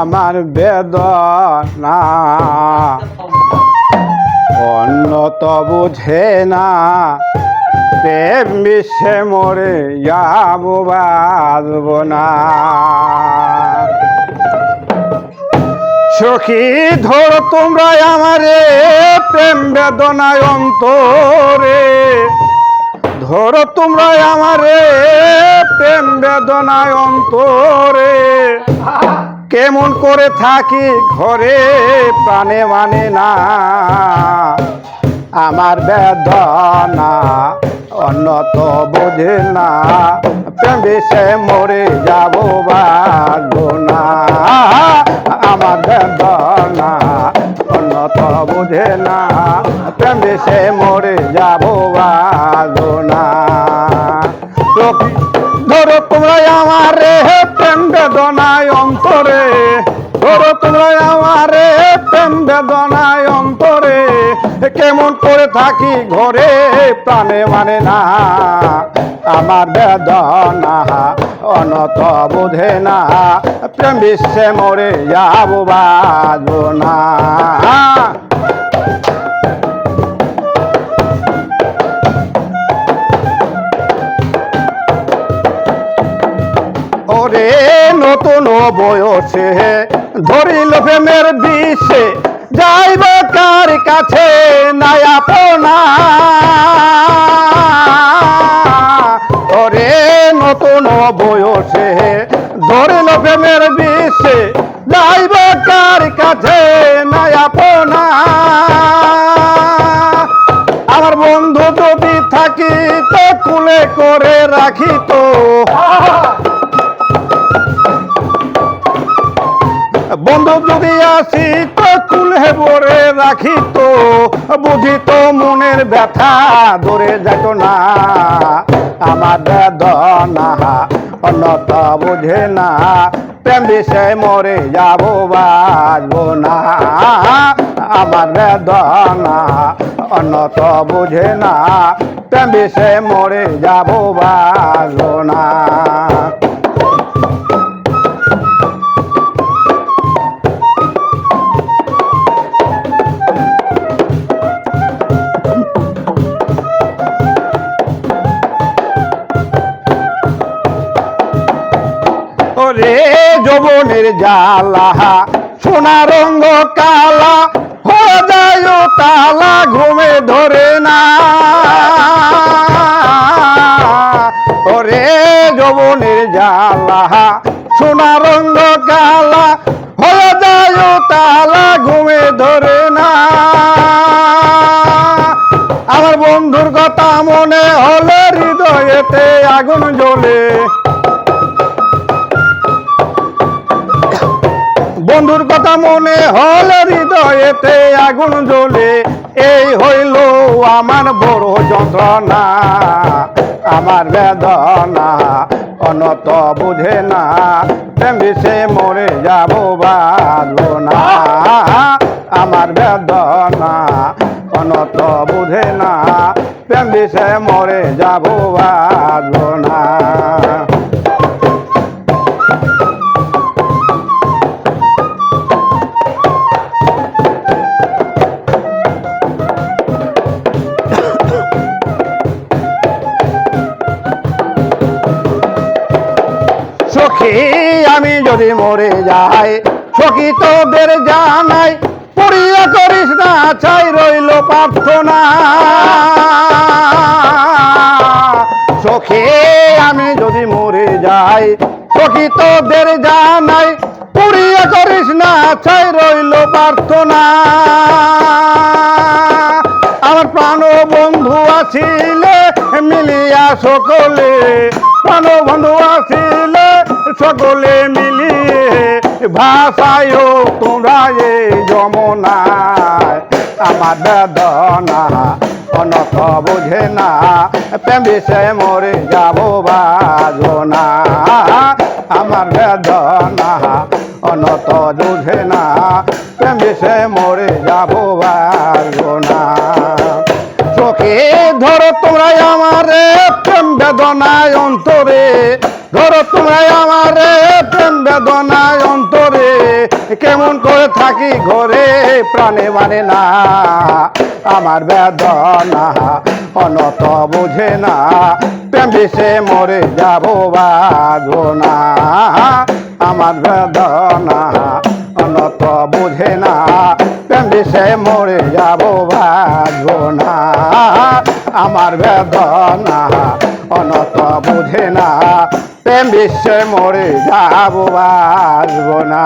আমার বেদনা অন্য তো বুঝে না। প্রেম বিশ্বে মরে যাব বাজব না। সখী, ধর তোমরা আমারে প্রেম বেদনায় অন্তরে। ধরো তোমরা আমারে বেদনায় অন্তরে। কেমন করে থাকি ঘরে, প্রাণে মানে না। আমার বেদনা অন্য তো বোঝে না। প্রেম মরে যাব না। আমার বেদনা অন্য তো বোঝে না। প্রেম বেদনায় অন্তরে। ধরো তোমরা আমার প্রেম বেদনায় অন্তরে। কেমন করে থাকি ঘরে, প্রাণে মানে না। আমার বেদনা অনত বোঝে না। প্রেম বিশ্বে মরে যাব বাজো না নতুন বয়সে ধরিল প্রেমের বিষে, যাইব কার কাছে নাই আপনা ওরে নতুন বয়সে ধরিল প্রেমের বিষে, যাইব কার কাছে নাই আপনা আমার বন্ধু যদি থাকি তো কুলে করে রাখি বন্ধু যদি আসি, তো কুলে ভরে রাখি তো। বুঝি তো মনের ব্যথা, ধরে যেত না। আমার বেদনা অন্যত বুঝে না। প্রেম বিষয় মরে যাব বাজবো না। আমার বেদনা অন্যত বুঝে না। প্রেম বিষয় মরে যাব বাজবো না। ওরে যৌবনের জ্বালা, সোনা রঙ্গ কালা হয়ে যায় তালা ঘুমে ধরে না। ওরে যৌবনের জ্বালা, সোনা রঙ্গ কালা হয়ে যায় তালা ঘুমে ধরে না। আমার বন্ধুর কথা মনে হলে, হৃদয়েতে আগুন জ্বলে। বন্ধুর কথা মনে হল হৃদয়েতে আগুন জ্বলে। এই হইল আমার বড় যন্ত্রণা, আমার বেদনা। অনত বুঝে না বিষে মরে যাব বাজবো না আমার বেদনা অনত বুঝে না বিষে মরে যাব বাজবো না সখী, আমি যদি মরে যাই, সখী তোদের জানাই, পড়িয়া করিস না চাই রইল প্রার্থনা। সখী, আমি যদি মরে যাই, সখী তোদের জানাই, পড়িয়া করিস না চাই রইল প্রার্থনা। আমার প্রাণ বন্ধু আছিলে মিলিয়া সকলে প্রাণ বন্ধু আছিলে সকলে মিলিয়ে ভাষায় তোমরা এই যমুনায়। আমার বেদনা অনত বুঝে না, প্রেম বিষয়ে মরে যাব বাজো না আমার বেদনা অনত বুঝে না, প্রেম বিষয়ে মরে যাব বাজো না চোখে ধরো তোমরা আমার, প্রেম বেদনায় অন্তরে। ধরো তোমায় আমারে, প্রেম বেদনায় অন্তরে। কেমন করে থাকি ঘরে, প্রাণে মানে না। আমার বেদনা অনত বুঝে না, প্রেম বিষে মরে যাব বাজবো না। আমার বেদনা অনত বুঝে না, প্রেম বিষে মরে যাব বাজবো না। আমার বেদনা অনত বুঝে না। প্রেম বিশ্বে মরে যাব বাজবো না।